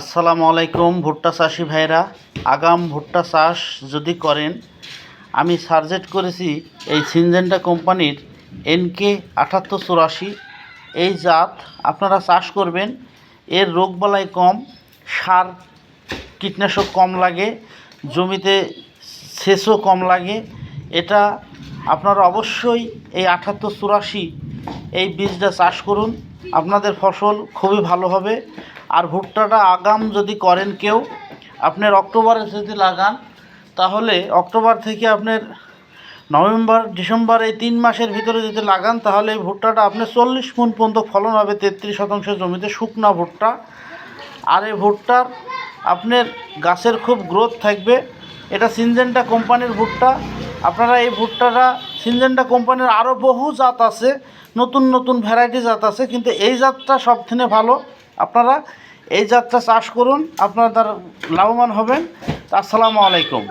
আসসালামু আলাইকুম ভুট্টা চাষি ভাইরা। আগাম ভুট্টা চাষ যদি করেন, আমি সার্জেট করেছি এই সিনজেন্টা কোম্পানির এনকে আটাত্তর চুরাশি। এই জাত আপনারা চাষ করবেন, এর রোগবালাই কম, সার কীটনাশক কম লাগে, জমিতে সেচও কম লাগে। এটা আপনারা অবশ্যই এই আঠাত্তর চুরাশি এই বীজটা চাষ করুন। আপনাদের ফসল খুবই ভালো হবে। আর ভুট্টাটা আগাম যদি করেন কেউ আপনার অক্টোবরে যদি লাগান, তাহলে অক্টোবর থেকে আপনার নভেম্বর, ডিসেম্বর এই তিন মাসের ভিতরে যদি লাগান, তাহলে এই ভুট্টাটা আপনার চল্লিশ মন পর্যন্ত ফলন হবে, তেত্রিশ শতাংশ জমিতে শুকনা ভুট্টা। আর এই ভুট্টার আপনার গাছের খুব গ্রোথ থাকবে। এটা সিনজেন্টা কোম্পানির ভুট্টা। আপনারা এই ভুট্টাটা সিনজেন্টা কোম্পানির আরও বহু জাত আছে, নতুন নতুন ভ্যারাইটি জাত আছে, কিন্তু এই জাতটা সব থেকে ভালো। আপনারা এই জাতটা চাষ করুন আপনারা তার লাভবান হবেন। আসসালামু আলাইকুম।